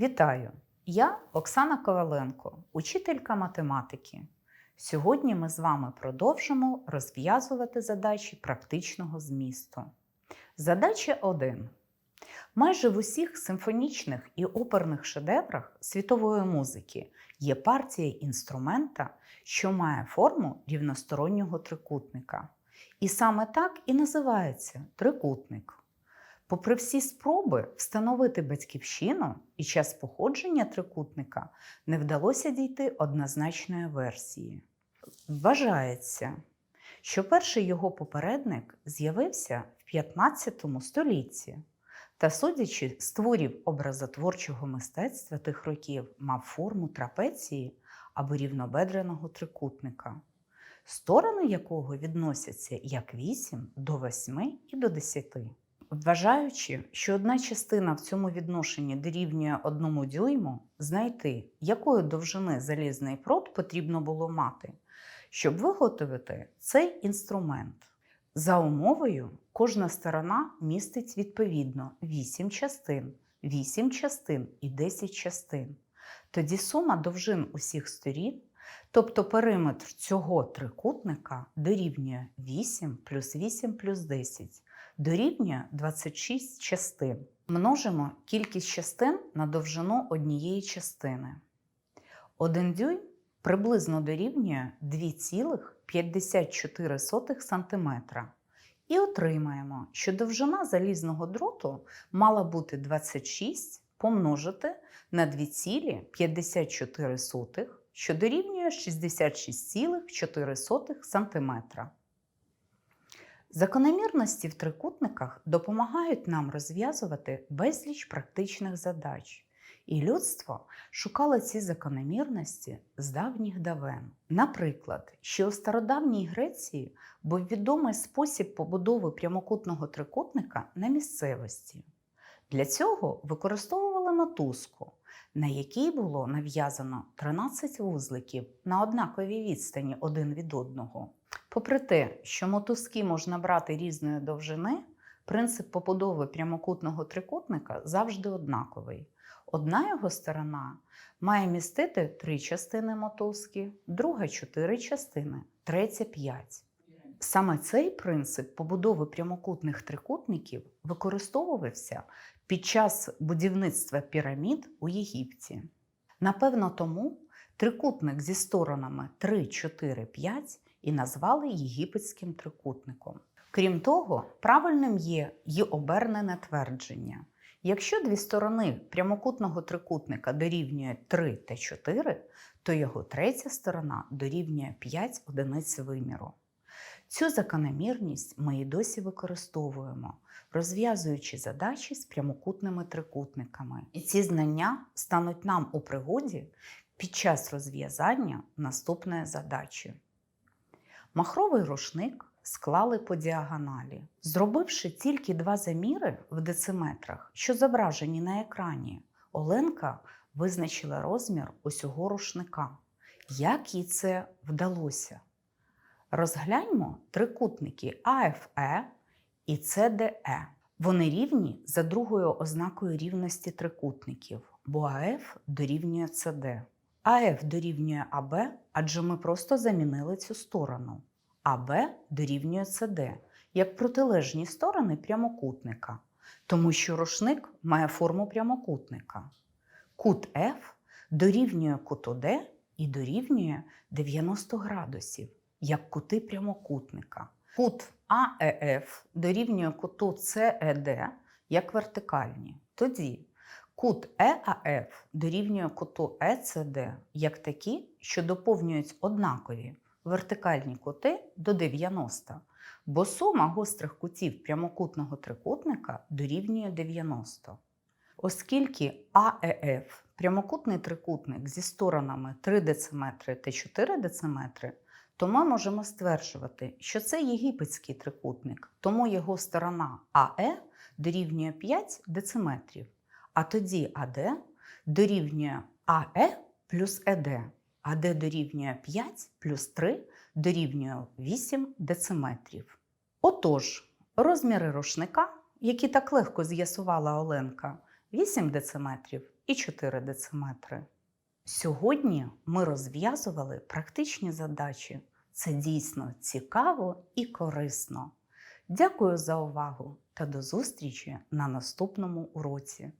Вітаю! Я Оксана Коваленко, учителька математики. Сьогодні ми з вами продовжимо розв'язувати задачі практичного змісту. Задача 1. Майже в усіх симфонічних і оперних шедеврах світової музики є партія інструмента, що має форму рівностороннього трикутника. І саме так і називається трикутник. Попри всі спроби встановити батьківщину і час походження трикутника, не вдалося дійти однозначної версії. Вважається, що перший його попередник з'явився в 15 столітті та, судячи з творів образотворчого мистецтва тих років, мав форму трапеції або рівнобедреного трикутника, сторони якого відносяться як 8 до 8 і до 10. Вважаючи, що одна частина в цьому відношенні дорівнює одному дюйму, знайти, якої довжини залізний прот потрібно було мати, щоб виготовити цей інструмент. За умовою, кожна сторона містить відповідно 8 частин, 8 частин і 10 частин. Тоді сума довжин усіх сторін, тобто периметр цього трикутника, дорівнює 8 плюс 8 плюс 10 дорівнює 26 частин. Множимо кількість частин на довжину однієї частини. Один дюйм приблизно дорівнює 2,54 см. І отримаємо, що довжина залізного дроту мала бути 26 помножити на 2,54, що дорівнює 66,4 см. Закономірності в трикутниках допомагають нам розв'язувати безліч практичних задач, і людство шукало ці закономірності з давніх давен. Наприклад, ще у стародавній Греції був відомий спосіб побудови прямокутного трикутника на місцевості. Для цього використовували мотузку, на якій було нав'язано 13 вузликів на однаковій відстані один від одного. Попри те, що мотузки можна брати різної довжини, принцип побудови прямокутного трикутника завжди однаковий. Одна його сторона має містити три частини мотузки, друга чотири частини, третя п'ять. Саме цей принцип побудови прямокутних трикутників використовувався під час будівництва пірамід у Єгипті. Напевно, тому трикутник зі сторонами 3, 4, 5 і назвали єгипетським трикутником. Крім того, правильним є й обернене твердження. Якщо дві сторони прямокутного трикутника дорівнюють 3 та 4, то його третя сторона дорівнює 5 одиниць виміру. Цю закономірність ми і досі використовуємо, розв'язуючи задачі з прямокутними трикутниками. І ці знання стануть нам у пригоді під час розв'язання наступної задачі. Махровий рушник склали по діагоналі, зробивши тільки два заміри в дециметрах, що зображені на екрані, Оленка визначила розмір усього рушника. Як їй це вдалося? Розгляньмо трикутники АФЕ і ЦДЕ. Вони рівні за другою ознакою рівності трикутників, бо АФ дорівнює ЦД. АФ дорівнює АБ, адже ми просто замінили цю сторону. АБ дорівнює СД, як протилежні сторони прямокутника, тому що рушник має форму прямокутника. Кут F дорівнює куту D і дорівнює 90 градусів, як кути прямокутника. Кут АЕФ дорівнює куту CED як вертикальні. Тоді Кут ЕАФ дорівнює куту ЕЦД як такі, що доповнюють однакові вертикальні кути до 90, бо сума гострих кутів прямокутного трикутника дорівнює 90. Оскільки АЕФ прямокутний трикутник зі сторонами 3 дециметри та 4 дециметри, то ми можемо стверджувати, що це єгипетський трикутник, тому його сторона АЕ дорівнює 5 дециметрів. А тоді АД дорівнює АЕ плюс ЕД. АД дорівнює 5 плюс 3 дорівнює 8 дециметрів. Отож, розміри рушника, які так легко з'ясувала Оленка, 8 дециметрів і 4 дециметри. Сьогодні ми розв'язували практичні задачі. Це дійсно цікаво і корисно. Дякую за увагу та до зустрічі на наступному уроці.